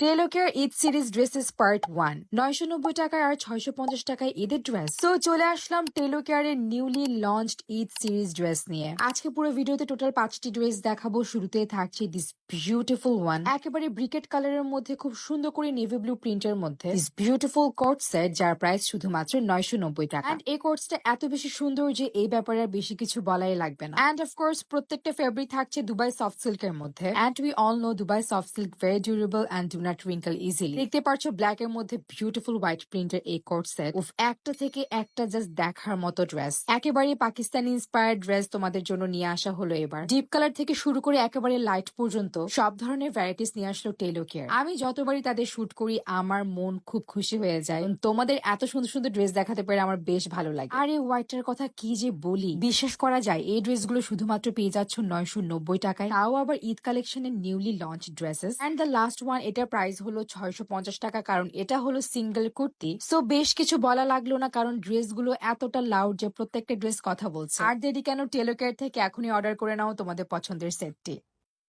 টেলোকেয়ার Eid series dresses part one নয়শো নব্বই টাকায় আর ছয়শো পঞ্চাশ টাকায় ঈদের ড্রেস তো চলে আসলাম newly launched Eid series dress নিয়ে। আজকে পুরো ভিডিওতে টোটাল পাঁচটি ড্রেস দেখাবো। শুরুতে থাকছে দিস বিউটিফুল ওয়ান একেবারে ব্রিকেট কালারের মধ্যে, খুব সুন্দর করে নেভি ব্লু প্রিন্টের মধ্যে। দিস বিউটিফুল সেট যার প্রাইস শুধুমাত্র নয়শো নব্বই টাকা। এই কোটসটা এত বেশি সুন্দর যে এই ব্যাপারে আর বেশি কিছু বলাই লাগবে না। অ্যান্ড অফকোর্স প্রত্যেকটা ফেব্রিক থাকছে দুবাই সফট সিল্কের মধ্যে। And we all know Dubai soft silk very durable and not wrinkle easily দেখতে পাচ্ছ ব্ল্যাক এর মধ্যে বিউটিফুল হোয়াইট প্রিন্টের এই কোট সেট একটা থেকে একটা জাস্ট দেখার মতো ড্রেস একেবারে পাকিস্তানি ইন্সপায়ার্ড ড্রেস তোমাদের জন্য নিয়ে আসা হলো এবার। ডিপ কালার থেকে শুরু করে একেবারে লাইট পর্যন্ত সব ধরনের ভ্যারাইটিস নিয়ে আসলো টেলো কেয়ার আমি যতবারই তাদের শুট করি, আমার মন খুব খুশি হয়ে যায়। তোমাদের এত সুন্দর সুন্দর ড্রেস দেখাতে পেরে আমার বেশ ভালো লাগে। আর এই হোয়াইটটার কথা কি যে বলি? বিশ্বাস করা যায়, এই ড্রেসগুলো শুধুমাত্র পেয়ে যাচ্ছ নয়শো নব্বই টাকায়। তাও আবার ঈদ কালেকশনের newly launch dresses and the last one এটার প্রাইস হলো ছয়শো পঞ্চাশ টাকা, কারণ এটা হলো সিঙ্গেল কুর্তি। সো বেশ কিছু বলা লাগল না, কারণ ড্রেসগুলো এতটা লাউড যে প্রত্যেকটা ড্রেস কথা বলছে। আর দেরি কেন? টেলোকেয়ার থেকে এখনই অর্ডার করে নাও তোমাদের পছন্দের সেটটি